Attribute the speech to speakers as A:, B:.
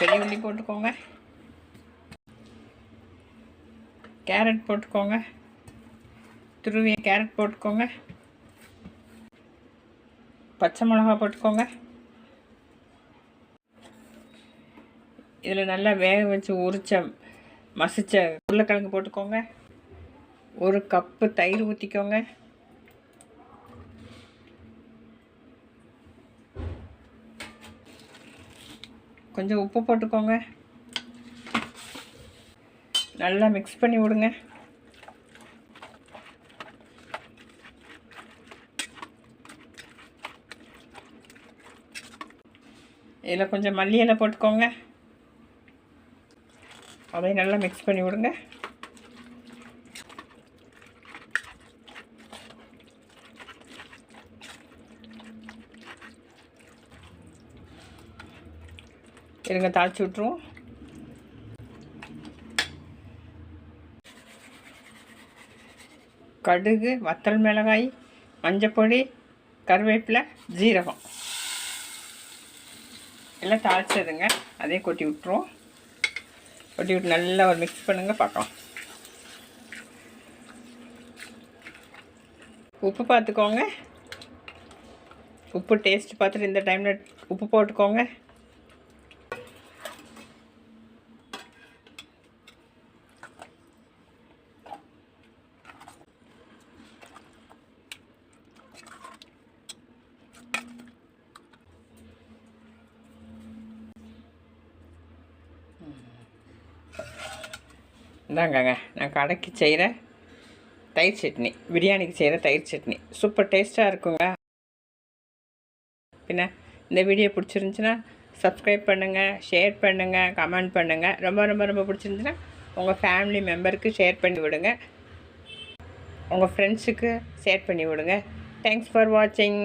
A: பெரிய உள்ளி போட்டுக்கோங்க. கேரட் போட்டுக்கோங்க. துருவிய கேரட் போட்டுக்கோங்க. பச்சை மிளகா போட்டுக்கோங்க. இதில் நல்லா வேக வச்சு உரிச்ச மசித்த உருளைக்கிழங்கு போட்டுக்கோங்க. ஒரு கப்பு தயிர் ஊற்றிக்கோங்க கொஞ்சம் உப்பு போட்டுக்கோங்க. நல்லா மிக்ஸ் பண்ணி விடுங்க. இதில் கொஞ்சம் மல்லி இலை போட்டுக்கோங்க. அதையும் நல்லா மிக்ஸ் பண்ணி விடுங்க. இருங்க தாளித்து விட்ருவோம் கடுகு வத்தல் மிளகாய் மஞ்சப்பொடி கருவேப்பிலை ஜீரகம். எல்லாம் தாளிச்சதுங்க. அதையும் கொட்டி விட்ருவோம் கொட்டி விட்டு நல்லா ஒரு மிக்ஸ் பண்ணுங்கள் பார்க்கலாம். உப்பு பார்த்துக்கோங்க. உப்பு டேஸ்ட் பார்த்துட்டு இந்த டைமில் உப்பு போட்டுக்கோங்க. இந்தாங்கங்க நான் கடைக்கு செய்கிற தயிர் சட்னி பிரியாணிக்கு செய்கிற தயிர் சட்னி. சூப்பர் டேஸ்ட்டாக இருக்குங்க. பின்ன இந்த வீடியோ பிடிச்சிருந்துச்சின்னா சப்ஸ்கிரைப் பண்ணுங்கள் ஷேர் பண்ணுங்கள் கமெண்ட் பண்ணுங்கள் ரொம்ப ரொம்ப ரொம்ப பிடிச்சிருந்துச்சின்னா உங்கள் ஃபேமிலி மெம்பருக்கு ஷேர் பண்ணி விடுங்க. உங்கள் ஃப்ரெண்ட்ஸுக்கு ஷேர் பண்ணி விடுங்க. தேங்க்ஸ் ஃபார் வாட்சிங்